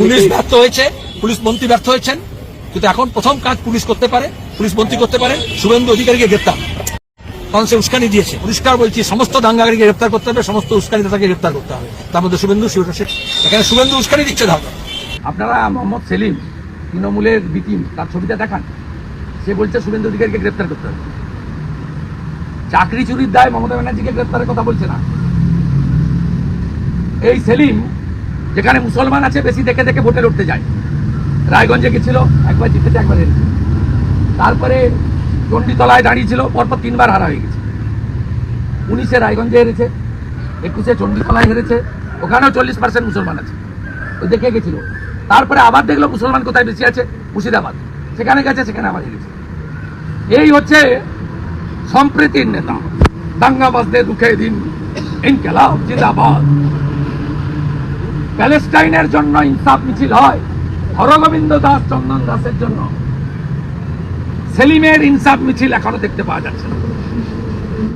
Police ব্যর্থ হয়েছে, police মন্ত্রী ব্যর্থ হয়েছেন। কিন্তু এখন প্রথম কাজ পুলিশ করতে পারে, পুলিশ মন্ত্রী করতে পারে, শুভেন্দু অধিকারীকে গ্রেপ্তার। কারণ সে উস্কানি দিয়েছে। পরিষ্কার বলছি, সমস্ত দাঙ্গাগারীকে গ্রেপ্তার করতে হবে, সমস্ত উস্কানি উস্কানিদাতাকে গ্রেপ্তার করতে হবে। তার মধ্যে শুভেন্দু এখানে শুভেন্দু উস্কানি দিচ্ছে, ধর। আপনারা মোহাম্মদ সেলিম, তৃণমূলের বিতিম তার ছবিটা দেখান। সে বলছে, শুভেন্দু অধিকারীকে গ্রেপ্তার করতে হবে। চাকরি চুরির দায় মমতা ব্যানার্জিকে গ্রেপ্তারের কথা বলছে না। এই সেলিম যেখানে মুসলমান আছে, বেশি দেখে দেখে ভোটে লড়তে যায়। রায়গঞ্জে গেছিল, একবার জিতেছে, একবার হেরেছে। তারপরে চণ্ডীতলায় দাঁড়িয়েছিল, পরপর তিনবার হারা হয়ে গেছে। উনিশে রায়গঞ্জে হেরেছে, একুশে চণ্ডীতলায় হেরেছে, ওখানেও চল্লিশ পার্সেন্ট মুসলমান আছে। ওই দেখে গেছিল। তারপরে আবার দেখল মুসলমান কোথায় বেশি আছে? মুর্শিদাবাদ। সেখানে গেছে, সেখানে আবার হেরেছে। এই হচ্ছে সম্প্রীতির নেতা। দাঙ্গাবাজদের রুখে দিন। ইনকেলাব, জিন্দাবাদ। প্যালেস্টাইনের জন্য ইনসাফ মিছিল হয় হরগোবিন্দ দাস চন্দন দাসের জন্য। সেলিমের ইনসাফ মিছিল এখনও দেখতে পাওয়া যাচ্ছে না।